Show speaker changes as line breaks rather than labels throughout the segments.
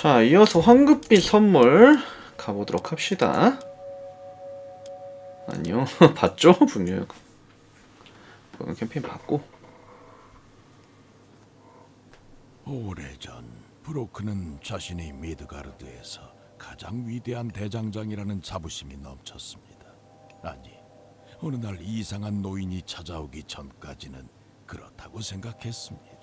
자, 이어서 황급빛 선물 가보도록 합시다. 아니요, 봤죠? 분명. 그건 캠페인 봤고.
오래전 브로크는 자신의 미드가르드에서 가장 위대한 대장장이라는 자부심이 넘쳤습니다. 아니, 어느 날 이상한 노인이 찾아오기 전까지는 그렇다고 생각했습니다.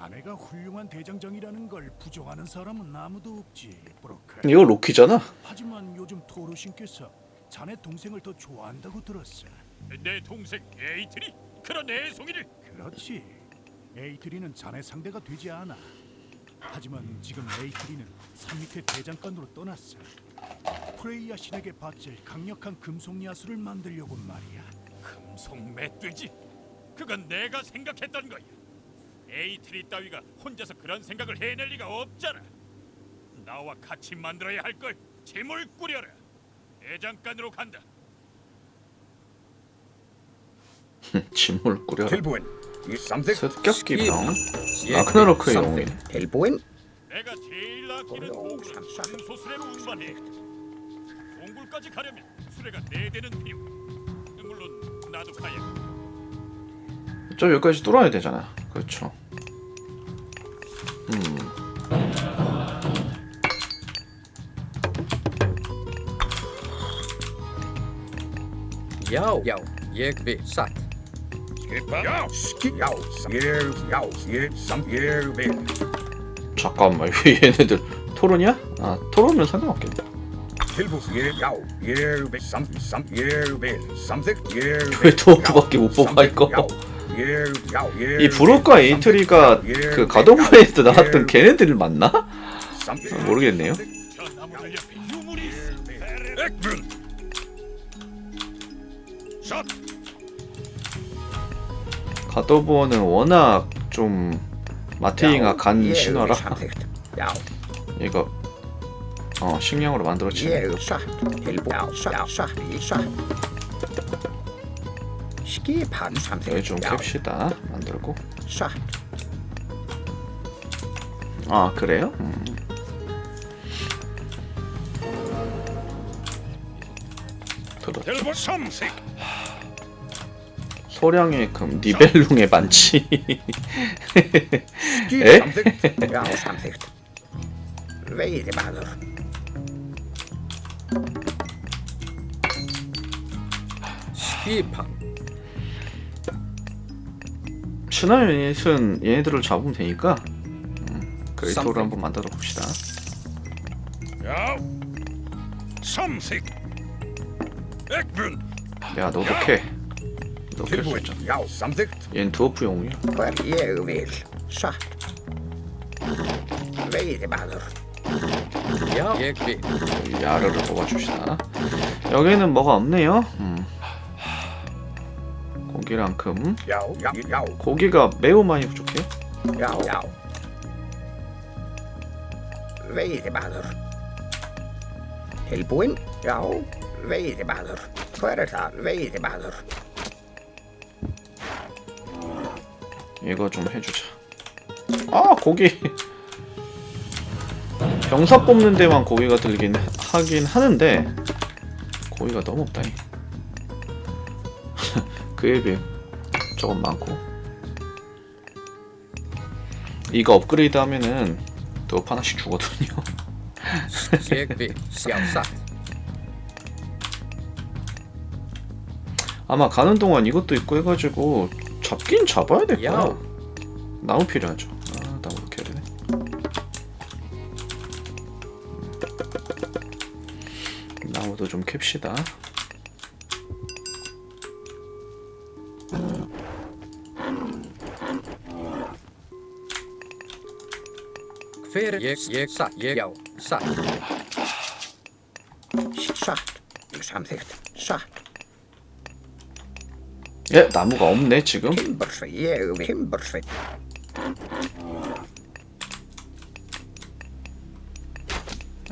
자네가 훌륭한 대장장이라는 걸 부정하는 사람은 아무도 없지, 브로크.
이거 로키잖아.
하지만 요즘 토르신께서 자네 동생을 더 좋아한다고 들었어.
내 동생 에이트리 그런 애송이를
그렇지. 에이트리는 자네 상대가 되지 않아. 하지만 지금 에이트리는 산 밑의 대장간으로 떠났어. 프레이야 신에게 바칠 강력한 금속 야수를 만들려고 말이야.
금속 멧돼지 그건 내가 생각했던 거야 에이트리 따위가 혼자서 그런 생각을 해낼 리가 없잖아 나와 같이 만들어야 할걸 짐을 꾸려라 대장간으로 간다
짐을 꾸려라.
Tilbúin. Í samþykkt.
습격기병. 라그나로크의 영웅이.
Tilbúin.
내가 제일 아끼는
어, 참.
순소수레로 운반해 동굴까지 가려면 수레가 네 대는 필요 물론 나도 가야
저 여기까지 뚫어야 되잖아. 그렇죠.
Já, já, ég vil satt.
Skipa. Já. Ski. Já. Ég. Já. Ég. Sam. Ég vil.
잠깐만, 얘네들 토론이야? 아, 토론은 상관없겠네.
Tilbúin. Ég. Já. Ég vil. Sam. Sam. Ég vil. Samþykkt. Ég vil.
왜 도어프밖에 못 뽑아, 이거? 이 브로커 에이트리가 그 가도브에서 나왔던 걔네들 맞나? 모르겠네요.
Shot.
가도브어는 워낙 좀 마테잉아 간 신화라. 이거 어 식량으로.
Skipan
여기. 좀. 캡시다 만들고. 아 그래요? 음. 들어. 소량의 금 니벨룽의 반치. 에?
samþykkt. Já, samþykkt. Veiðimaður.
skipan.
신화 유닛은 얘네들을 잡으면 되니까 음, 그레이토를 한번 만들어 봅시다.
야 삼색 액분
야 너도 캐. 있잖아.
Já, samþykkt.
얘는 영웅이야.
Hver ég vil. Satt. Veiðimaður.
Já, ég vil.
여기 야르를 뽑아줍시다. 여기는 뭐가 없네요. 음. 고기랑 금.
Já, já, já,
고기가 매우 많이 부족해.
já, já. Veiðimaður. Tilbúin. Já, veiðimaður. Hver er það? Veiðimaður.
이거 좀 해주자. 아 고기. 병사 뽑는 데만 고기가 들긴 하긴 하는데 고기가 너무 없다니. 그에 비해 조금 많고. 이거 업그레이드 하면은 더 하나씩 주거든요. 아마 가는 동안 이것도 있고 해가지고 잡긴 잡아야 될 거야.
야.
나무 필요하죠. 아, 나무 이렇게 해야 되네. 나무도 좀 캡시다.
Ég, já, satt.
Satt. Samþykkt. Satt.
예, 나무가 없네 지금.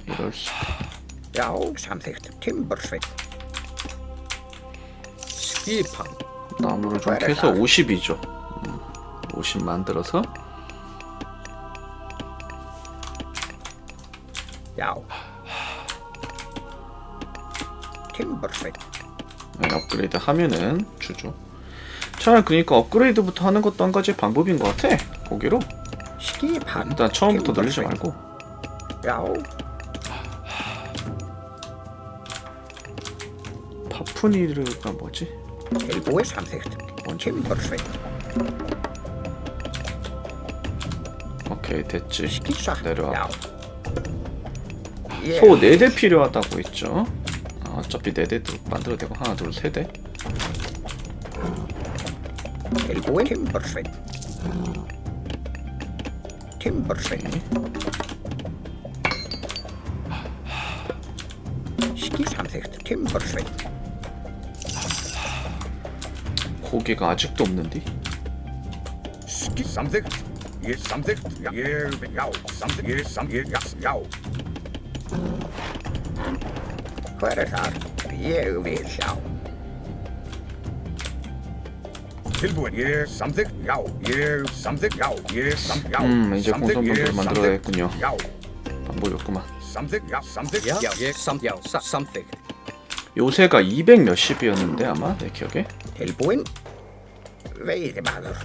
이럴 수. 나무를 좀 캐서
나.
50이죠. 50 만들어서
야오.
네, 업그레이드 하면은 주죠. 차라리 그러니까 업그레이드부터 하는 것도 한 가지 방법인 것 같아. 고기로
시기판.
일단 처음부터 늘리지 말고
야오.
파푸니르가 뭐지?
일보의 삼색.
먼저
팀버스웨이.
오케이 됐지.
시기사.
내려와.
야오. 예.
소 4대 필요하다고 했죠. 아, 어차피 4대도 만들어야 되고 하나 둘 세 대.
일보의 팀버스웨이. 팀버스웨이. 시기 삼색. 팀버스웨이.
고기가 아직도 없는디?
시기 삼색. 예 삼색. 예 야오. 삼색. 예 삼예 야오. Tilbúin, ég samþykk,
음, 이제
ég
만들어야겠군요.
samþykkt.
요새가 200 몇십이었는데 아마 내 기억에
Tilbúin Veiðimaður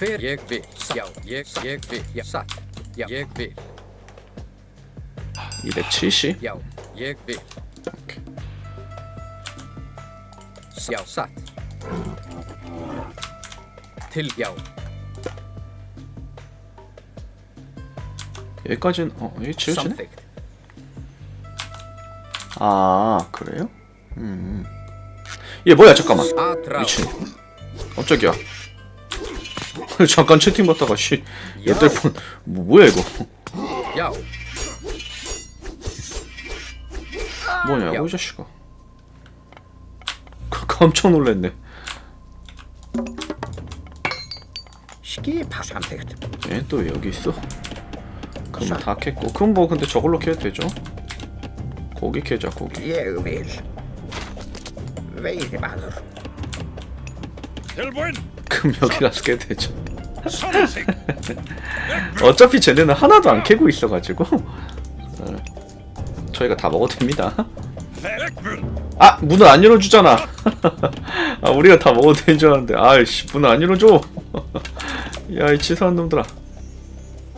Hver ég vil, sa, já, ég, sa, ég vil, já, satt. Já, ég vil,
270.
já, ég vil.
오케이.
Til, já,
여기까지는 어 이게 지워지네?
samþykkt.
아 그래요? 음. 얘 뭐야 잠깐만.
Atrá,
미친. 깜짝이야. 잠깐 채팅 받다가 씨. 얘 텔폰 뭐, 뭐야 이거?
já,
뭐냐고 이 자식아. 깜짝 놀랐네.
Skipa samþykkt
얘또왜 여기 있어? 그럼 다 캤고. 그럼 뭐 근데 저걸로 캐도 되죠? 고기 캐자 고기.
Ég vil Veiðimaður
델보인!
그럼 여기 가서 캐도 되죠. 어차피 쟤네는 하나도 안 캐고 있어가지고. 어, 저희가 다 먹어도 됩니다. 아 문을 안 열어주잖아. 아 우리가 다 먹어도 되는 줄 알았는데. 아이씨 문을 안 열어줘 야이 치사한 놈들아.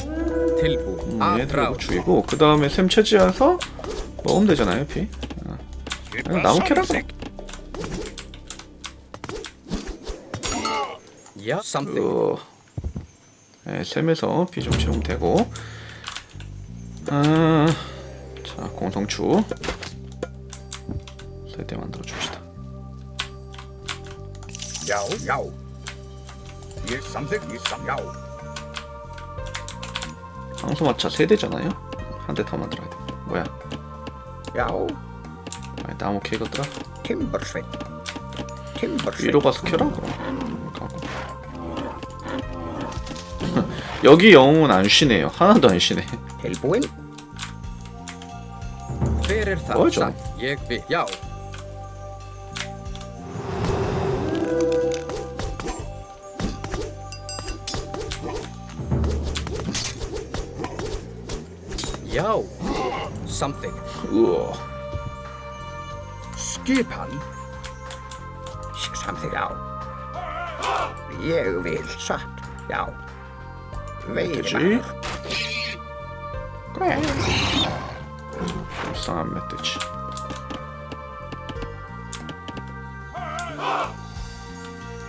음, 얘들
Atrá,
이거 죽이고 그 다음에 샘 채지해서 먹으면 되잖아요 피. 어. 아니, 나무 캐라. 그 네, 샘에서 피 좀 채우면 되고. 아, 자 공성추. 세대 만들어 줍시다.
Ég samþykk,
황소마차 세대잖아요 한 대 더 만들어야 돼 뭐야
Já,
아니, 나무 캐거더라
timbursveit Timbursveit
위로 가서 캐라 그럼 음, 가고 여기 영웅은 안 쉬네요 하나도 안 쉬네
er
John.
Satt,
something. Ugh.
Skipan? Samþig á. Ég vil satt, já.
Veiðar. Græn. Sametić.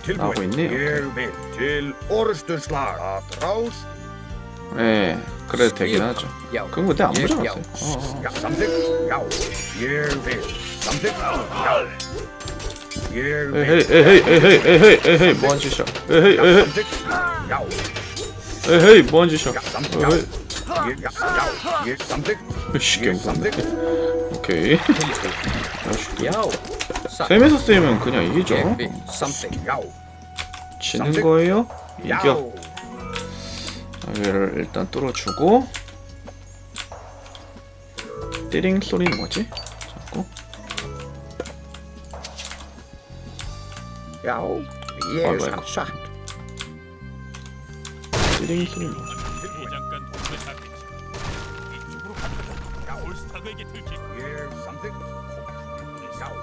Tilbúinn.
Ég vil til orðstunslag að rást.
Eeeh. 그래도 되긴 하죠 그건 근데 안 보잖아. 어, 어.
Já Ég vil
에헤이 에헤이 에헤이 에헤이 에헤이 뭐한 짓이야 에헤이 에헤이 에헤이 뭐한 짓이야 에헤이
samþykk
오케이
satt,
셈에서 쓰이면 그냥 이기죠 지는. 거예요? 이겨 얘를 일단 뚫어주고 띠링 소리는 뭐지? 자꾸
sam satt
띠링 소리 뭐.
Here's something. Yow.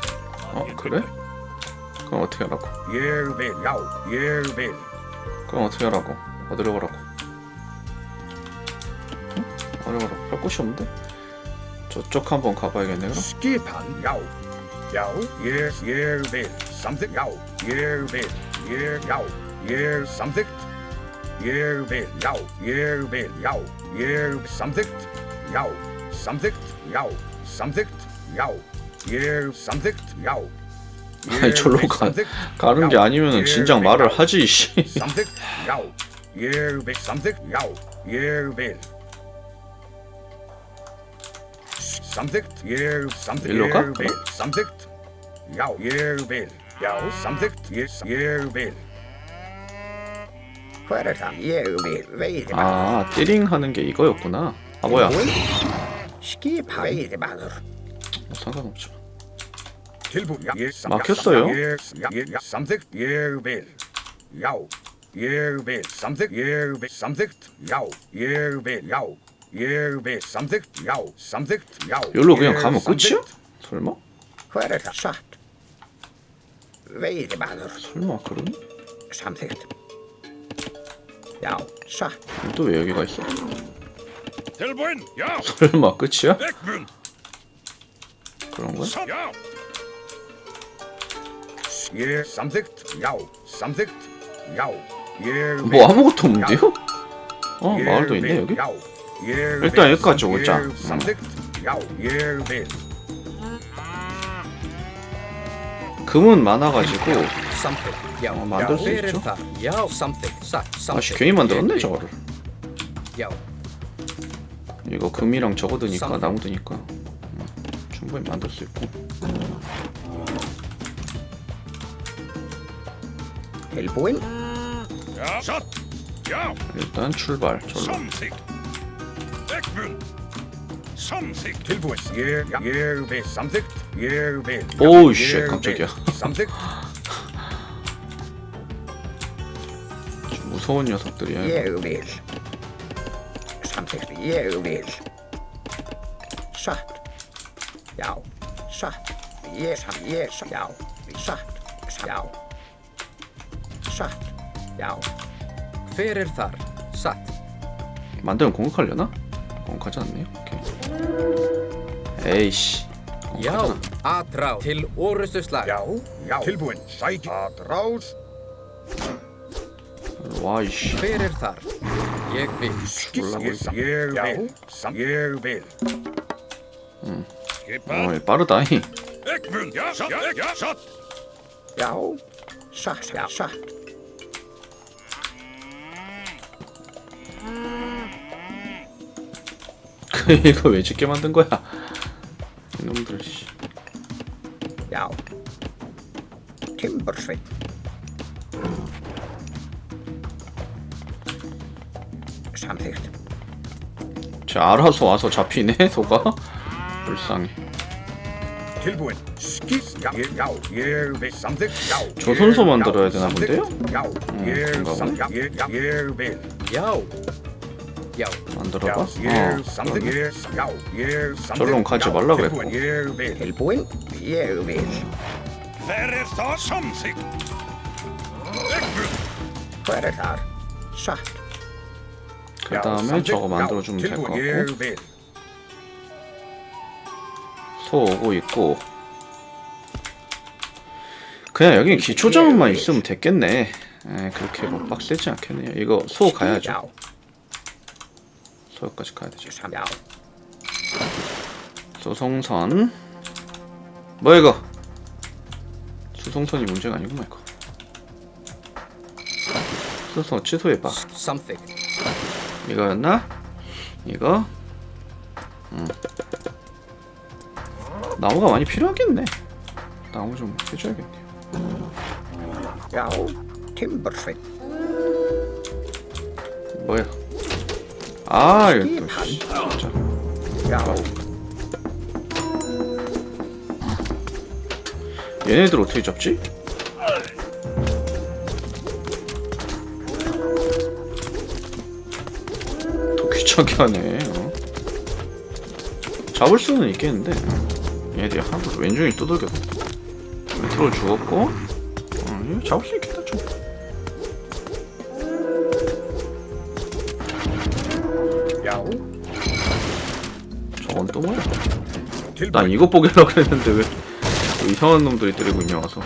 어 그래? 그럼 어떻게 하라고? 그럼 어떻게 하라고? 어디로 가라고? 가라고? 할 곳이 없는데? 저쪽 한번 가봐야겠네 그럼?
Skip on. Yow. Yow. Yes, here, Bill. Something. Yow. Here, Bill. Here, yow. Here, something. Here, Bill. Yow. Here, Bill. Yow. Here, something. Yow. Something. Yow. Something. Yow. Here, something. Yow.
아니 절로 가, 가는 게 아니면은 진작 말을 하지 씨.
Something. Yow. Here, Bill. Something. Yow. Here, Bill. Something. Here, something.
일로 가?
Here, Bill. Something. Yow. Here, Bill. Yow. Something. Yes. Here, Bill.
Hverðan ég vil veiðimaður.
아 띠링 하는 게 이거였구나. 아 뭐야?
Skipa veiðimaður.
뭐 상관없죠.
Tilbúin. Yes.
막혔어요?
Yes. Yes. Something. Here, Bill. Yow. Here, Bill. Something. Here, Bill. Something. Yow. Here, Bill. Yow. Bill. Something. Yow. Something. Yow.
여기로 그냥 가면. 끝이야? 설마?
Hverðan satt. Veiðimaður.
설마 그러니?
Samþygt. Já, satt.
또 왜 여기가 있어?
델보인, 야,
설마 끝이야?
백분,
그런 거야?
선, 야,
Yes. Something. Yow. Something. Yow. Here,
뭐. 아무것도 없는데요? 어 마을도 있네. 여기? 일단. 여기까지. 오자. 금은 많아가지고. 어, 만들 수
er
있죠. 아씨 괜히 만들었네 저거를. 이거 금이랑 저거 드니까
쌈.
나무 드니까 음, 충분히 만들 수 있고. 일단 출발. 절로.
삼식, 백분, 삼식,
Tilbúin. Here, here, Bill. Something.
오우,
Here,
씨,
Bill.
깜짝이야.
Something.
좀 무서운 녀석들이야.
Ég vil. Samþygt. Ég vil. Satt. Já, satt. Ég, satt. Ég, satt. Já, satt. Já. Satt. Já.
Hver er þar? Satt.
만들면 공격하려나? 공격하지 않네요. 오케이. 에이씨.
Já.
공격하잖아.
Atrá. Til orustu slag.
Já, já. Tilbúin. Sæk. Atrás.
와 이씨.
Hver er þar? Ég vil.
Yes. Here, Bill. Some. Here, Bill.
개판,
어 빠르다.
야, 선, 야, 야, 선,
Já, satt. Já, satt.
이거 왜 짓게 만든 거야? 이놈들 씨.
Já. Timbursveit. Samþygt.
쟤 알아서 와서 잡히네 소가. 불쌍해. 조선소 만들어야. 되나. 본데요?
Já. Já, here,
어. 저런 가지 말라. 그랬고.
Er
er.
그 다음에. 저거 만들어주면 될것
tilbúin. Here,
같고. 소 오고 있고 그냥 여기 기초자원만 있으면 됐겠네 에, 그렇게 뭐 빡세지 않겠네요 이거 소 가야죠 소까지 가야 되죠. 수송선 뭐야 이거 수송선이 문제가 아니구만 이거 수송선 취소해봐
Something.
이거였나? 이거? 음. 나무가 많이 필요하겠네 나무 좀 해줘야겠네요
Já. Timbursveit.
뭐야 아 이거 또 씨, 진짜. 얘네들 어떻게 잡지? 알차게 하네. 어. 잡을 수는 있겠는데. 얘들이 하도 왼쪽이 두들겼어. 밑으로 죽었고. 어, 이거 잡을 수 있 난 이거 보기로 그랬는데 왜, 왜 이상한 놈들이 때리고 있냐 와서.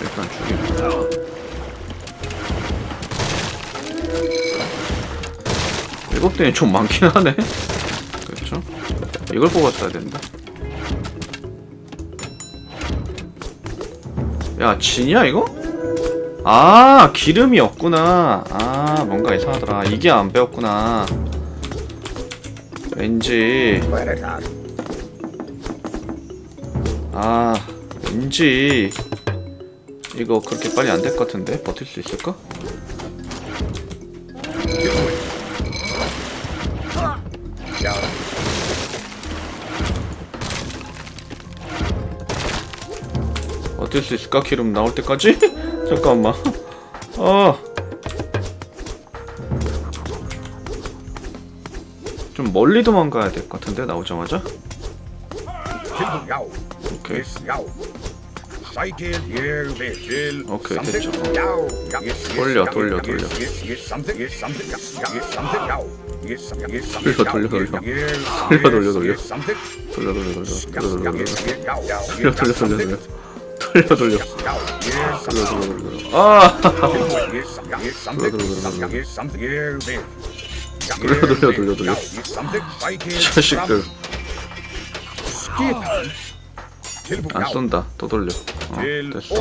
일단 죽여. 일곱 대는 좀 많긴 하네. 그렇죠? 이걸 뽑았어야 된다. 야, 진이야 이거? 아, 기름이 없구나. 아, 뭔가 이상하더라. 이게 안 배웠구나. 왠지. 아 왠지 이거 그렇게 빨리 안 될 것 같은데 버틸 수 있을까? 버틸 수 있을까? 기름 나올 때까지? 잠깐만 아. 좀 멀리 도망가야 될 것 같은데 나오자마자. 오케이
Something.
됐죠. 돌려, 돌려, 돌려. 돌려, 돌려, 돌려. 돌려, 돌려, 돌려. 돌려 돌려 돌려. 돌려 돌려. 돌려. 돌려 돌려 돌려. 돌려 돌려 돌려. 돌려
Something.
돌려 돌려 아. 돌려, 돌려, 돌려. 돌려, 돌려. 돌려, 돌려. 자식들. 안. 쏜다 또 돌려 어 됐어.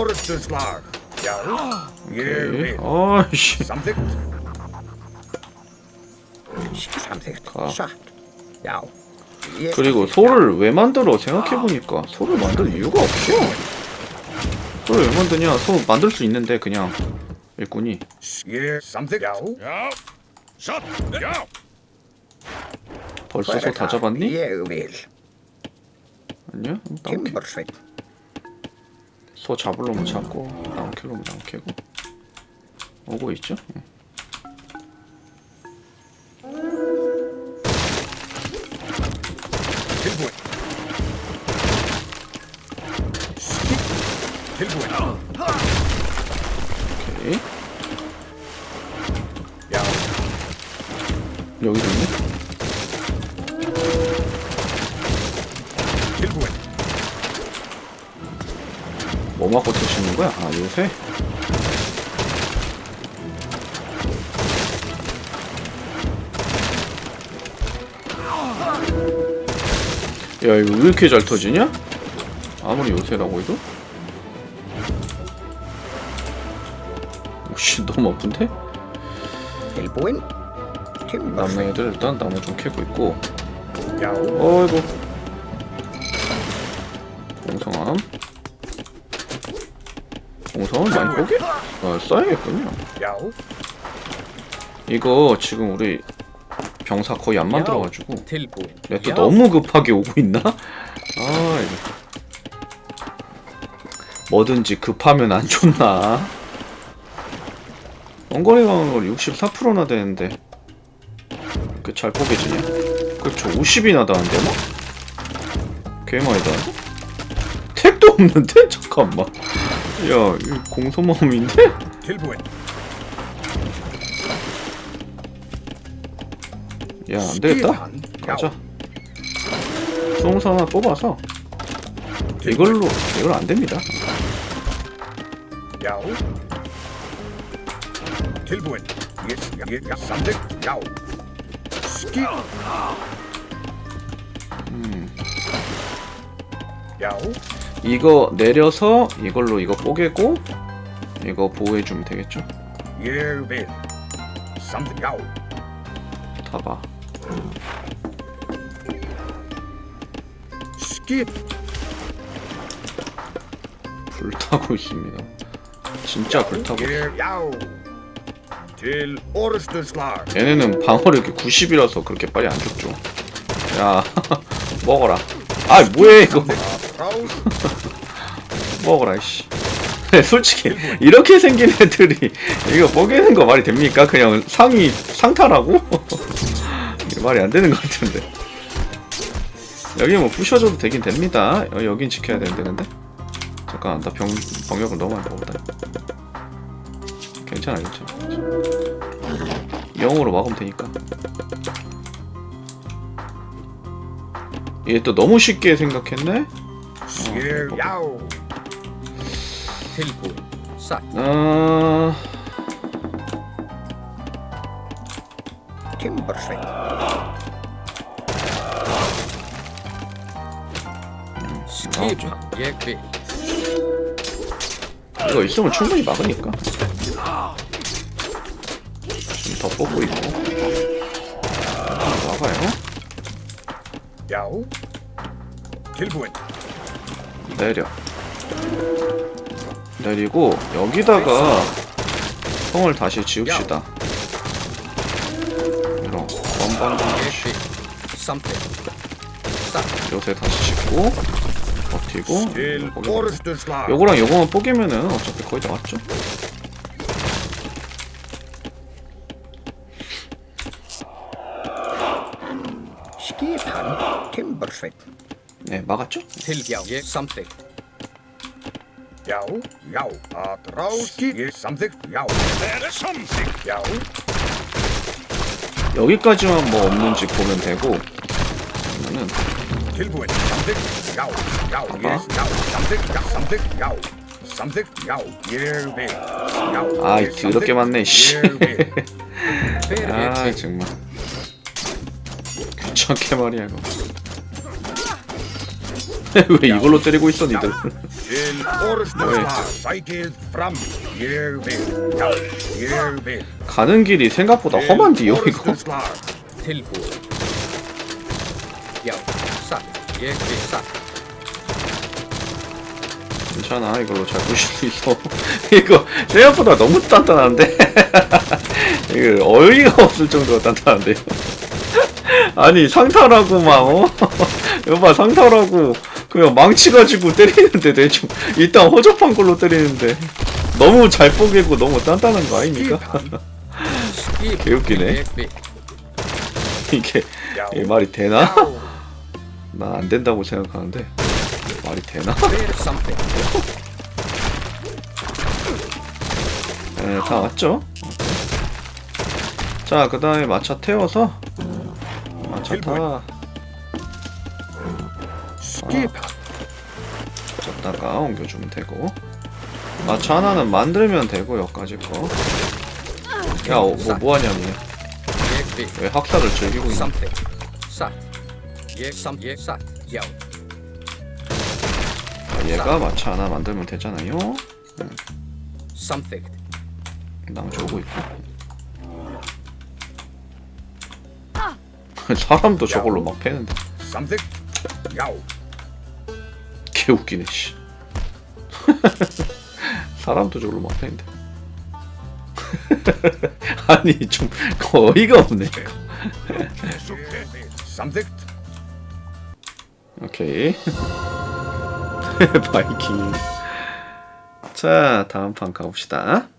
오케이. 어이씨. Ah.
Yes.
그리고 소를 왜 만들어 생각해보니까 소를 만들 이유가 없어 소를 왜 만드냐 소 만들 수 있는데 그냥 일꾼이
샷, 야.
벌써 소다 잡았니? 아니야?
Timbersveit.
소 잡으려면 잡고 나무 캐려면 나무 캐고 오고 있죠? 응. 여기도 있네. 뭐 맞고 드시는 거야? 아 요새? 야 이거 왜 이렇게 잘 터지냐? 아무리 요새라고 해도? 오씨 너무 아픈데?
Timbersveit.
애들 일단 나무 좀 캐고 있고
Ja.
어이구 공성함 공성은 많이 포기? 아 써야겠군요
Ja.
이거 지금 우리 병사 거의 안 만들어가지고
Tilbúin.
내가 또
Já.
너무 급하게 오고 있나? 아 이거 뭐든지 급하면 안 좋나? 원거리 방어를 64%나 되는데 그잘 포개지냐? 그렇죠 50이나 나는데 뭐? 개 많이 나는데? 택도 없는데? 잠깐만 야 이거 공소모험인데? 야 안되겠다 가자 수홍사 하나 뽑아서 이걸로 이걸 안됩니다
Ja. Tilbury. Yes. Ja. Ja. Skip. Ja.
이거 내려서 이걸로 이거 뽀개고 이거 보호해 주면 되겠죠?
Here. Bill. Something. Ja.
타봐
Skip.
불타고 있습니다 진짜 불타고 있어.
Til Orstenslag.
얘네는 방어력이 90이라서 그렇게 빨리 안 죽죠 야 먹어라 아 뭐해 이거. 먹어라 이씨 솔직히 이렇게 생긴 애들이 이거 뽀개는 거 말이 됩니까? 그냥 상이 상타라고? 말이 안 되는 것 같은데. 여기 뭐 부셔줘도 되긴 됩니다. 어, 여긴 지켜야 되는데. 잠깐 나 병, 병력을 너무 많이 먹었다. 괜찮아 괜찮아. 영으로 막으면 되니까. 얘 또 너무 쉽게 생각했네?
Satt
어...
Skipa ég vil
이거 있으면 충분히 막으니까. 좀더 뽑고 있고. 막아요.
Yow. Tilbuin.
내려. 내리고 여기다가 성을 다시 지읍시다. 이런
satt
요새 다시 짓고 버티고. 요거랑 요거만 뽀개면은 어차피 거의 다 왔죠. 막았죠?
samþykkt
yow. At ráski. Ég samþykkt. Yow.
That is something.
Yow.
여기까지만 뭐 없는지 보면 되고 그러면은.
Samþykkt. Yes. Samþykkt. Yow. Samþykkt. Yow. Samþykkt. Yow. Ég vil. Yow.
아이 더럽게
samþykkt.
많네 씨. 아 정말 귀찮게 말이야 이거 왜 이걸로 때리고 있어 니들. 가는 길이 생각보다 험한데요 이거
Orustuslag.
tilbúin já satt ég vil satt
괜찮아 이걸로 잘 부실 수 있어 이거 생각보다 너무 단단한데 이거 어이가 없을 정도로 단단한데요 아니 상타라고 막 어? 여봐 상타라고 그냥 망치 가지고 때리는데 대충 일단 허접한 걸로 때리는데 너무 잘 뽀개고 너무 단단한 거 아닙니까? 개웃기네. 이게, 이게 말이 되나? 난안 된다고 생각하는데 말이 되나? 네, 다 왔죠? 자, 그 다음에 마차 태워서 마차 타
Skipan.
줬다가 옮겨주면 되고 마차 하나는 만들면 되고 여기까지 거. 야, 어, 뭐 뭐하냐니? 왜 학살을 즐기고 있냐? 아, 얘가 마차 하나 만들면 되잖아요.
samþykkt
낭 오고 있고. 사람도 저걸로 막 패는데. 개 웃기네 씨. 사람도 저걸로 막 패는데. 아니 좀 어이가 없네. 오케이. 바이킹. 자 다음 판 가봅시다.